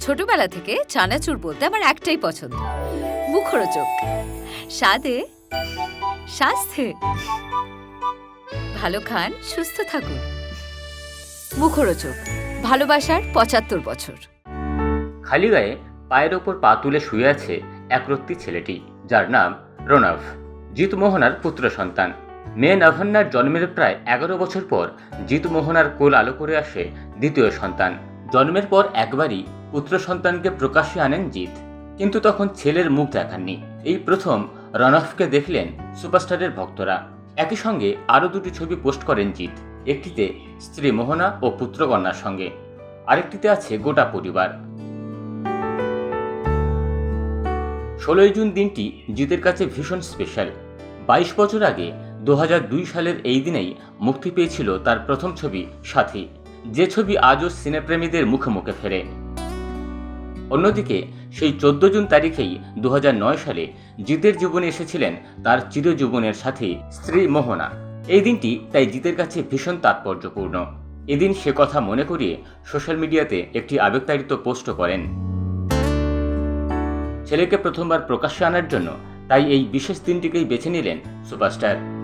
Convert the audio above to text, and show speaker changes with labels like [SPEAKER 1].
[SPEAKER 1] ছোটবেলা থেকে চানাচুর বলতে আমার একটাই পছন্দ। মুখরোচক। স্বাদে স্বাস্থ্যে ভালো খান, সুস্থ থাকুন। মুখরোচক। ভালোবাসার পঁচাত্তর বছর।
[SPEAKER 2] খালি গায়ে পায়ের ওপর পা তুলে শুয়ে আছে একরত্তি ছেলেটি, যার নাম রনভ জিত মোহনার পুত্র সন্তান। মেয়ে নাভান্নার জন্মের প্রায় এগারো বছর পর জিত মোহনার কোল আলো করে আসে দ্বিতীয় সন্তান। জন্মের পর একবারই পুত্র সন্তানকে প্রকাশ্যে আনেন জিৎ। কিন্তু তখন ছেলের মুখ দেখাননি। এই প্রথম রনফকে দেখলেন সুপারস্টারের ভক্তরা। একই সঙ্গে আরও দুটি ছবি পোস্ট করেন জিৎ। একটিতে স্ত্রী মোহনা ও পুত্রকন্যার সঙ্গে। আরেকটিতে আছে গোটা পরিবার। ষোলোই জুন দিনটি জিতের কাছে ভীষণ স্পেশাল। বাইশ বছর আগে দু হাজার দুই সালের এই দিনেই মুক্তি পেয়েছিল তার প্রথম ছবি সাথী। যে ছবি আজও সিনেপ্রেমীদের মুখে মুখে ফেরে। অন্যদিকে, সেই চোদ্দ জুন তারিখেই দু হাজার নয় সালে জিতের জীবনে এসেছিলেন তার চিরজীবনের সাথে স্ত্রী মোহনা। এই দিনটি তাই জিতের কাছে ভীষণ তাৎপর্যপূর্ণ। এদিন সে কথা মনে করিয়ে সোশ্যাল মিডিয়াতে একটি আবেগতাড়িত পোস্টও করেন। ছেলেকে প্রথমবার প্রকাশ্যে আনার জন্য তাই এই বিশেষ দিনটিকেই বেছে নিলেন সুপারস্টার।